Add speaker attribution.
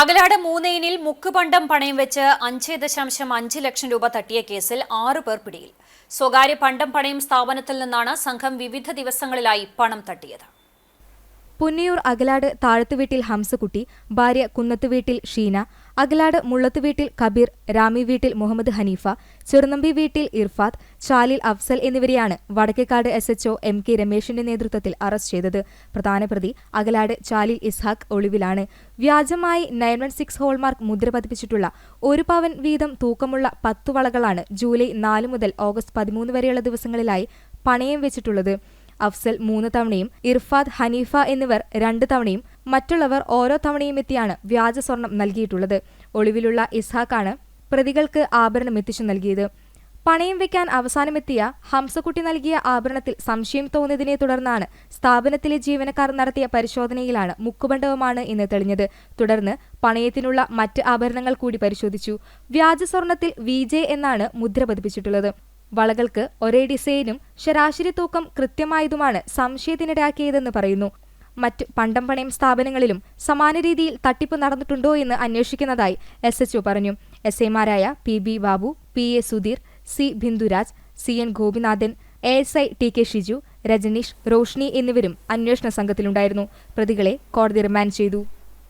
Speaker 1: അകലാട് മൂന്നേനിൽ മുക്കുപണ്ടം പണയം വെച്ച് അഞ്ച് ദശാംശം അഞ്ച് ലക്ഷം രൂപ തട്ടിയ കേസിൽ ആറ് പേർ പിടിയിൽ. സ്വകാര്യ പണ്ടം പണയം സ്ഥാപനത്തിൽ നിന്നാണ് സംഘം വിവിധ ദിവസങ്ങളിലായി പണം തട്ടിയത്.
Speaker 2: പുന്നിയൂർ അകലാട് താഴത്തുവീട്ടിൽ ഹംസകുട്ടി ഭാര്യ കുന്നത്തുവീട്ടിൽ ഷീന അകലാട് മുള്ളത്തുവീട്ടിൽ കബീർ രാമി വീട്ടിൽ മുഹമ്മദ് ഹനീഫ ചെറുനമ്പി വീട്ടിൽ ഇർഫാത്ത് ചാലിൽ അഫ്സൽ എന്നിവരെയാണ് Vadakkekad S H O M K രമേശിന്റെ നേതൃത്വത്തിൽ അറസ്റ്റ് ചെയ്തത്. പ്രധാന പ്രതി അകലാട് ചാലിൽ ഇസ്ഹാഖ് ഒളിവിലാണ്. വ്യാജമായി നയൻ വൺ സിക്സ് ഹോൾമാർക്ക് മുദ്ര പതിപ്പിച്ചിട്ടുള്ള ഒരു പവൻ വീതം തൂക്കമുള്ള പത്തു വളകളാണ് ജൂലൈ നാല് മുതൽ ഓഗസ്റ്റ് പതിമൂന്ന് വരെയുള്ള ദിവസങ്ങളിലായി പണയം വെച്ചിട്ടുള്ളത്. അഫ്സൽ മൂന്ന് തവണയും ഇർഫാദ് ഹനീഫ എന്നിവർ രണ്ട് തവണയും മറ്റുള്ളവർ ഓരോ തവണയും എത്തിയാണ് വ്യാജ സ്വർണം നൽകിയിട്ടുള്ളത്. ഒളിവിലുള്ള ഇസ്ഹാഖാണ് പ്രതികൾക്ക് ആഭരണം എത്തിച്ചു നൽകിയത്. പണയം വെക്കാൻ അവസാനമെത്തിയ ഹംസക്കുട്ടി നൽകിയ ആഭരണത്തിൽ സംശയം തോന്നിയതിനെ തുടർന്നാണ് സ്ഥാപനത്തിലെ ജീവനക്കാർ നടത്തിയ പരിശോധനയിലാണ് മുക്കുബണ്ഡവുമാണ് എന്ന് തെളിഞ്ഞത്. തുടർന്ന് പണയത്തിനുള്ള മറ്റ് ആഭരണങ്ങൾ കൂടി പരിശോധിച്ചു. വ്യാജ സ്വർണത്തിൽ വി എന്നാണ് മുദ്ര പതിപ്പിച്ചിട്ടുള്ളത്. വളകൾക്ക് ഒരേ ഡിസൈനും ശരാശരി തൂക്കം കൃത്യമായതുമാണ് സംശയത്തിനിടയാക്കിയതെന്ന് പറയുന്നു. മറ്റ് പണ്ടം പണയം സ്ഥാപനങ്ങളിലും സമാന രീതിയിൽ തട്ടിപ്പ് നടന്നിട്ടുണ്ടോ എന്ന് അന്വേഷിക്കുന്നതായി എസ് എച്ച്ഒ പറഞ്ഞു. എസ് ഐമാരായ P B Babu P A Sudheer C Bindhuraj C N Gopinathan A S I T K Shiju Rajaneesh Roshni എന്നിവരും അന്വേഷണ സംഘത്തിലുണ്ടായിരുന്നു. പ്രതികളെ കോടതി റിമാൻഡ് ചെയ്തു.